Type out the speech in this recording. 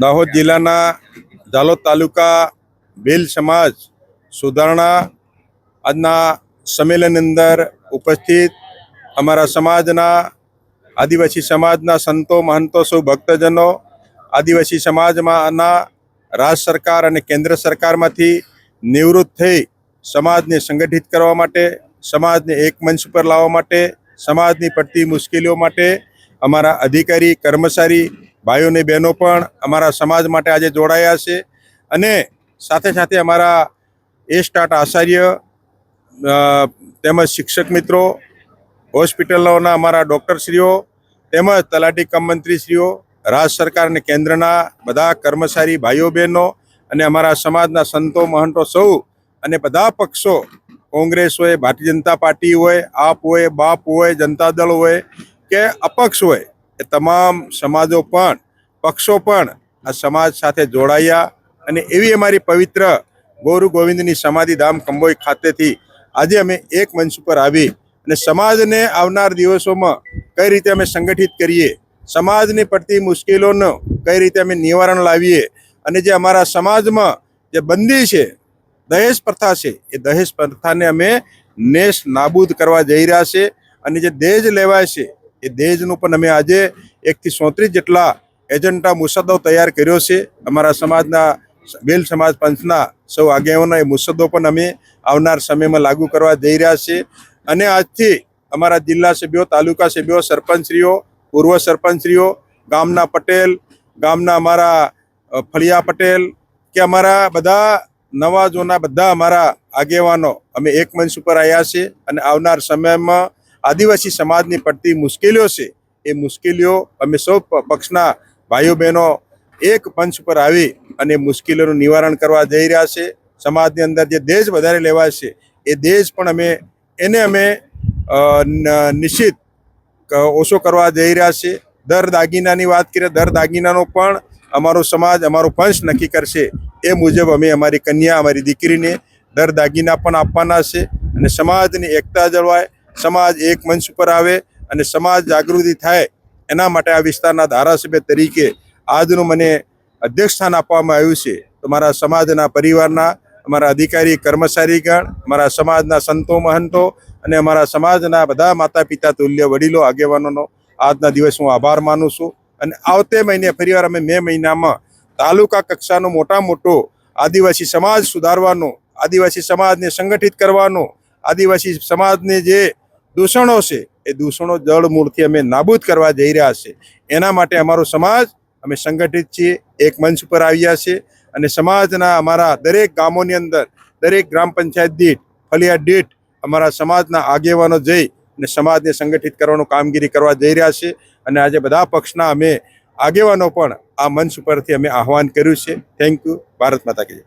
દાહોદ જિલ્લાના ઝાલોદ તાલુકા ભીલ સમાજ સુધારણા આજના સંમેલન અંદર ઉપસ્થિત અમારા સમાજના આદિવાસી સમાજના સંતો, મહંતો, સૌ ભક્તજનો, આદિવાસી સમાજમાંના રાજ્ય સરકાર અને કેન્દ્ર સરકારમાંથી નિવૃત્ત થઈ સમાજને સંગઠિત કરવા માટે, સમાજને એક મંચ પર લાવવા માટે, સમાજની પડતી મુશ્કેલીઓ માટે અમારા અધિકારી, કર્મચારી ભાઈઓ અને બહેનો પણ અમારા સમાજ માટે આજે જોડાયા છે. અને સાથે સાથે અમારા એ સ્ટાર્ટ આચાર્ય તેમજ શિક્ષક મિત્રો, હોસ્પિટલોના અમારા ડૉક્ટરશ્રીઓ, તેમજ તલાટી કમ મંત્રીશ્રીઓ રાજ્ય સરકાર અને કેન્દ્રના બધા કર્મચારી ભાઈઓ બહેનો અને અમારા સમાજના સંતો, મહંતો સૌ અને બધા પક્ષો, કોંગ્રેસ હોય, ભારતીય જનતા પાર્ટી હોય, આપ હોય, બાપ હોય, જનતા દળ હોય કે અપક્ષ હોય એ તમામ સમાજો પણ, પક્ષો પણ આ સમાજ સાથે જોડાયા અને એવી અમારી પવિત્ર ગોરુ ગોવિંદની સમાધિ ધામ કંબોઈ ખાતેથી આજે અમે એક મંચ ઉપર આવી અને સમાજને આવનાર દિવસોમાં કઈ રીતે અમે સંગઠિત કરીએ, સમાજની પડતી મુશ્કેલીઓનો કઈ રીતે અમે નિવારણ લાવીએ અને જે અમારા સમાજમાં જે બંદી છે, દહેજ પ્રથા છે, એ દહેજ પ્રથાને અમે નેશ નાબૂદ કરવા જઈ રહ્યા છે અને જે દહેજ લેવાય છે એ દહેજનું પણ અમે આજે એકથી સોત્રીસ જેટલા એજન્ટા મુસદ્દો તૈયાર કર્યો છે. અમારા સમાજના બેલ સમાજ પંચના સૌ આગેવાનો એ મુસદ્દો પણ અમે આવનાર સમયમાં લાગુ કરવા જઈ રહ્યા છે. અને આજથી અમારા જિલ્લા સભ્યો, તાલુકા સભ્યો, સરપંચશ્રીઓ, પૂર્વ સરપંચશ્રીઓ, ગામના પટેલ, ગામના અમારા ફળિયા પટેલ કે અમારા બધા નવાજોના બધા અમારા આગેવાનો અમે એક મંચ ઉપર આવ્યા છે. અને આવનાર સમયમાં આદિવાસી સમાજની પડતી મુશ્કેલીઓ છે, એ મુશ્કેલીઓ અમે સૌ પક્ષના ભાઈઓ બહેનો એક પંચ પર આવી અને મુશ્કેલીઓનું નિવારણ કરવા જઈ રહ્યા છે. સમાજની અંદર જે દેશ વધારે લેવાય છે, એ દેશ પણ અમે, એને અમે નિશ્ચિત ઓછો કરવા જઈ રહ્યા છે. દર દાગીનાની વાત કરીએ, દર દાગીનાનો પણ અમારો સમાજ, અમારો પંચ નક્કી કરશે. એ મુજબ અમે અમારી કન્યા, અમારી દીકરીને દર દાગીના પણ આપવાના છે અને સમાજની એકતા જળવાય સમાજ એક મંચ ઉપર આવે અને સમાજ જાગૃતિ થાય એના માટે આ વિસ્તારના ધારાસભ્ય તરીકે આજનું મને અધ્યક્ષ સ્થાન આપવામાં આવ્યું છે. તો મારા સમાજના પરિવારના, અમારા અધિકારી, કર્મચારીગણ, અમારા સમાજના સંતો, મહંતો અને અમારા સમાજના બધા માતા પિતા તુલ્ય, વડીલો, આગેવાનોનો આજના દિવસ હું આભાર માનું છું. અને આવતે મહિને ફરીવાર અમે મે મહિનામાં તાલુકા કક્ષાનો મોટા મોટો આદિવાસી સમાજ સુધારવાનો, આદિવાસી સમાજને સંગઠિત કરવાનો, આદિવાસી સમાજને જે દૂષણો છે, એ દૂષણો જળ મૂળથી અમે નાબૂદ કરવા જઈ રહ્યા છે. એના માટે અમારો સમાજ, અમે સંગઠિત છીએ, એક મંચ પર આવ્યા છે અને સમાજના અમારા દરેક ગામોની અંદર, દરેક ગ્રામ પંચાયત દીઠ ફલિયા દીઠ અમારા સમાજના આગેવાનો જઈ અને સમાજને સંગઠિત કરવાનું કામગીરી કરવા જઈ રહ્યા છે અને આજે બધા પક્ષના અમે આગેવાનો પણ આ મંચ પરથી અમે આહવાન કર્યું છે. થેન્ક યુ ભારત માતા કી.